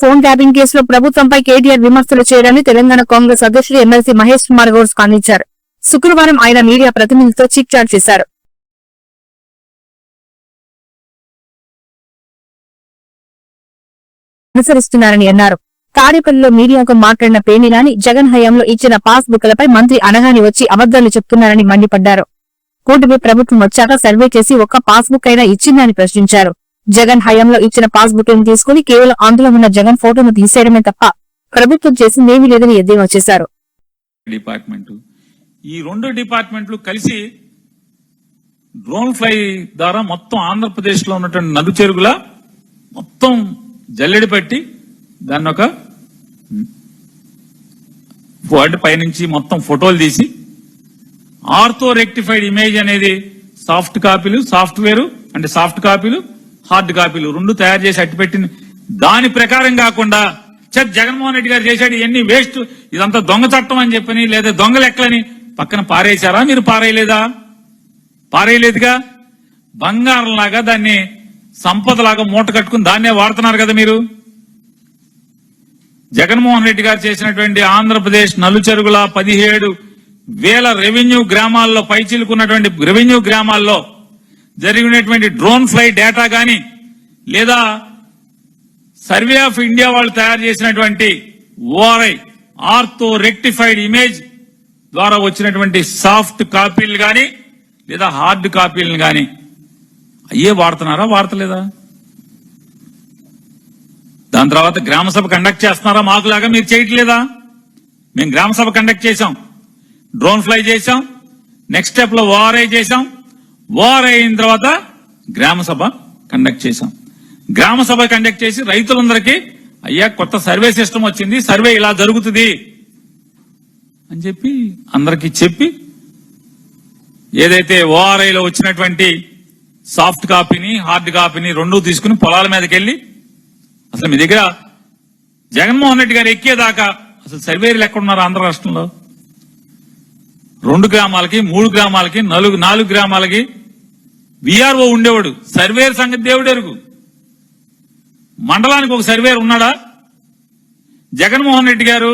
Phone tapping కేసులో ప్రభుత్వంపై కేటీఆర్ విమర్శలు చేయడాన్ని తెలంగాణ కాంగ్రెస్ అధ్యక్షుడు ఎమ్మెల్సీ మహేష్ కుమార్ గౌడ్ స్పందించారు. శుక్రవారం ఆయన మీడియా ప్రతినిధులతో చిట్ చాట్ చేశారు. అనుసరిస్తున్నారని అన్నారు. తాడేపల్లిలో మీడియాకు మాట్లాడిన పేర్నినాని జగన్ హయాంలో ఇచ్చిన పాస్ బుక్లపై మంత్రి అనగాని వచ్చి అబద్దాలు చెప్తున్నారని మండిపడ్డారు. కూటమి ప్రభుత్వం వచ్చాక సర్వే చేసి ఒక్క పాస్ బుక్ అయినా ఇచ్చిందని ప్రశ్నించారు. జగన్ హయాంలో ఇచ్చిన పాస్ తీసుకుని కేవలం అందులో ఉన్న జగన్ ఫోటోను తీసేయడమే తప్ప ప్రభుత్వం చేసిందేమీ లేదని ఎద్దేవా చేశారు. డిపార్ట్మెంట్. ఈ రెండు డిపార్ట్మెంట్లు కలిసి డ్రోన్ ఫ్లై ద్వారా మొత్తం ఆంధ్రప్రదేశ్లో ఉన్నటువంటి నదు చెరుగుల మొత్తం జల్లెడి పట్టి దాన్ని ఒక వాటి పైనుంచి మొత్తం ఫోటోలు తీసి ఆర్థో రెక్టిఫైడ్ ఇమేజ్ అనేది సాఫ్ట్ కాపీలు సాఫ్ట్వేర్ అంటే సాఫ్ట్ కాపీలు హార్డ్ కాపీలు రెండు తయారు చేసి అట్టి పెట్టింది. దాని ప్రకారం కాకుండా చ జగన్మోహన్ రెడ్డి గారు చేశాడు ఇవన్నీ వేస్ట్. ఇదంతా దొంగ చట్టం అని చెప్పని లేదా దొంగ లెక్కలని పక్కన పారేశారా? మీరు పారేయలేదా? పారేయలేదుగా? బంగారంలాగా దాన్ని సంపదలాగా మూట కట్టుకుని దాన్నే వాడుతున్నారు కదా మీరు. జగన్మోహన్ రెడ్డి గారు చేసినటువంటి ఆంధ్రప్రదేశ్ నలుచెరుగుల పదిహేడు వేల రెవెన్యూ గ్రామాల్లో పైచిలుకున్నటువంటి రెవెన్యూ గ్రామాల్లో జరిగినటువంటి డ్రోన్ ఫ్లై డేటా గాని లేదా సర్వే ఆఫ్ ఇండియా వాళ్ళు తయారు చేసినటువంటి ఓఆర్ఐ ఆర్తో రెక్టిఫైడ్ ఇమేజ్ ద్వారా వచ్చినటువంటి సాఫ్ట్ కాపీలు గాని లేదా హార్డ్ కాపీలను గాని. అయ్యే వాడుతున్నారా వాడతలేదా? దాని తర్వాత గ్రామసభ కండక్ట్ చేస్తున్నారా మాకులాగా? మీరు చేయట్లేదా? మేము గ్రామసభ కండక్ట్ చేశాం. డ్రోన్ ఫ్లై చేశాం. నెక్స్ట్ స్టెప్లో ఓఆర్ఐ చేశాం. ఓఆర్ఐ అయిన తర్వాత గ్రామ సభ కండక్ట్ చేశాం. గ్రామ సభ కండక్ట్ చేసి రైతులందరికీ అయ్యా కొత్త సర్వే సిస్టమ్ వచ్చింది సర్వే ఇలా జరుగుతుంది అని చెప్పి అందరికీ చెప్పి ఏదైతే ఓఆర్ఐలో వచ్చినటువంటి సాఫ్ట్ కాపీని హార్డ్ కాపీని రెండూ తీసుకుని పొలాల మీదకి వెళ్ళి అసలు మీ దగ్గర జగన్మోహన్ రెడ్డి గారు ఎక్కేదాకా అసలు సర్వేలు ఎక్కడున్నారు ఆంధ్ర రాష్ట్రంలో? రెండు గ్రామాలకి మూడు గ్రామాలకి నలుగు నాలుగు గ్రామాలకి విఆర్ఓ ఉండేవాడు. సర్వేర్ సంగతి దేవుడు ఎరుగు. మండలానికి ఒక సర్వేర్ ఉన్నాడా? జగన్మోహన్ రెడ్డి గారు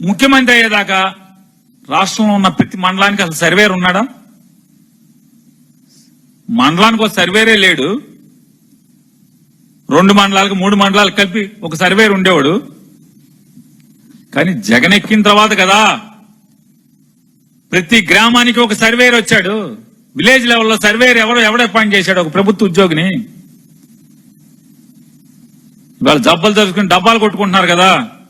ముఖ్యమంత్రి అయ్యేదాకా రాష్ట్రంలో ఉన్న ప్రతి మండలానికి అసలు సర్వేర్ ఉన్నాడా? మండలానికి ఒక సర్వేరే లేడు. రెండు మండలాలకు మూడు మండలాలకు కలిపి ఒక సర్వేర్ ఉండేవాడు. కానీ జగన్ ఎక్కిన తర్వాత కదా ప్రతి గ్రామానికి ఒక సర్వేర్ వచ్చాడు. విలేజ్ లెవెల్లో సర్వేర్ ఎవరో ఎవడ అపాయింట్ చేశాడు ఒక ప్రభుత్వ ఉద్యోగిని. వాళ్ళు జబ్బలు తెరుచుకుని డబ్బాలు కొట్టుకుంటున్నారు కదా.